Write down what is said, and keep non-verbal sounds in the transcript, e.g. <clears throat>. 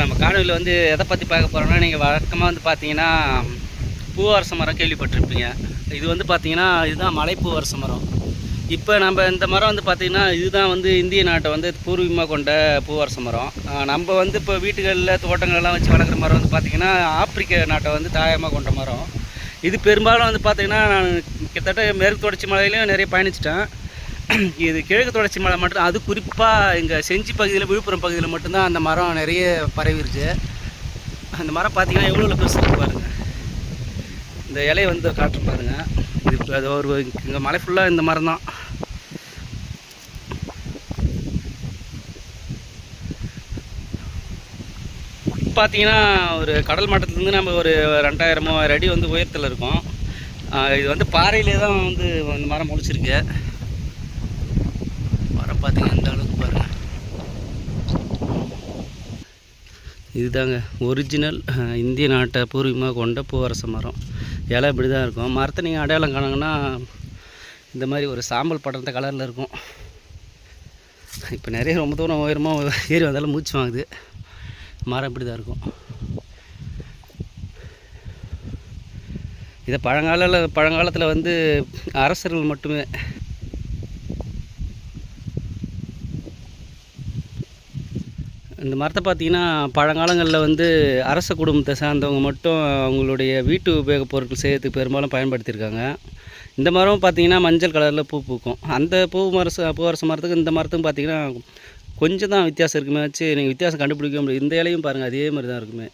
நம்ம காணொலியில் வந்து எதை பற்றி பார்க்க போகிறோம்னா நீங்கள் வழக்கமாக வந்து பார்த்தீங்கன்னா பூவரச மரம் கேள்விப்பட்டிருப்பீங்க. இது வந்து பார்த்தீங்கன்னா இதுதான் மலைப்பூவரச மரம். இப்போ நம்ம இந்த மரம் வந்து பார்த்திங்கன்னா இதுதான் வந்து இந்திய நாட்டை வந்து பூர்வீகமாக கொண்ட பூவரச மரம். நம்ம வந்து இப்போ வீட்டுகளில் தோட்டங்கள்லாம் வச்சு வளர்க்குற மரம் வந்து பார்த்திங்கன்னா ஆப்பிரிக்க நாட்டை வந்து தாயமாக கொண்ட மரம். இது பெரும்பாலும் வந்து பார்த்திங்கன்னா நான் கிட்டத்தட்ட மேற்கு தொடர்ச்சி மலையிலையும் நிறைய பயணிச்சிட்டேன். <clears throat> இது கிழக்கு தொடர்ச்சி மலை மட்டும் அது குறிப்பாக எங்கள் செஞ்சி பகுதியில் விழுப்புரம் பகுதியில் மட்டும்தான் அந்த மரம் நிறைய பரவிருச்சு. அந்த மரம் பார்த்தீங்கன்னா எவ்வளோ பெருசு இருக்கு பாருங்க. இந்த இலையை வந்து காட்டுறேன் பாருங்க. இது அது ஒரு இங்கே மலை ஃபுல்லாக இந்த மரம் தான் பார்த்தீங்கன்னா ஒரு கடல் மட்டத்துலேருந்து நம்ம ஒரு ரெண்டாயிரம் மூவாயிரம் அடி வந்து உயரத்தில் இருக்கோம். இது வந்து பாறையிலே தான் வந்து இந்த மரம் முளைச்சிருக்கு. மரம் அந்த இந்த அளவுக்கு பாருங்கள் இதுதாங்க ஒரிஜினல் இந்திய நாட்டை பூர்வீகமாக கொண்ட பூவரச மரம். இலை இப்படி தான் இருக்கும். மரத்தை நீங்கள் அடையாளம் காணுங்கன்னா இந்த மாதிரி ஒரு சாம்பல் படர்ந்த கலரில் இருக்கும். இப்போ நிறைய ரொம்ப தூரம் உயரமாக ஏறி வந்தாலும் மூச்சு வாங்குது. மரம் இப்படி தான் இருக்கும். இதை பழங்கால பழங்காலத்தில் வந்து அரசர்கள் மட்டுமே இந்த மரத்தை பார்த்தீங்கன்னா பழங்காலங்களில் வந்து அரச குடும்பத்தை சார்ந்தவங்க மட்டும் அவங்களுடைய வீட்டு உபயோகப் பொருட்கள் செய்யறதுக்கு பெரும்பாலும் பயன்படுத்தியிருக்காங்க. இந்த மரம் பார்த்தீங்கன்னா மஞ்சள் கலரில் பூ பூக்கும். அந்த பூ மரச பூவரச மரத்துக்கு இந்த மரத்துக்கும் பார்த்தீங்கன்னா கொஞ்சம் தான் வித்தியாசம் இருக்குமே வச்சு நீங்கள் வித்தியாசம் கண்டுபிடிக்க முடியும். இந்த இலையும் பாருங்கள் அதே மாதிரி தான் இருக்குமே.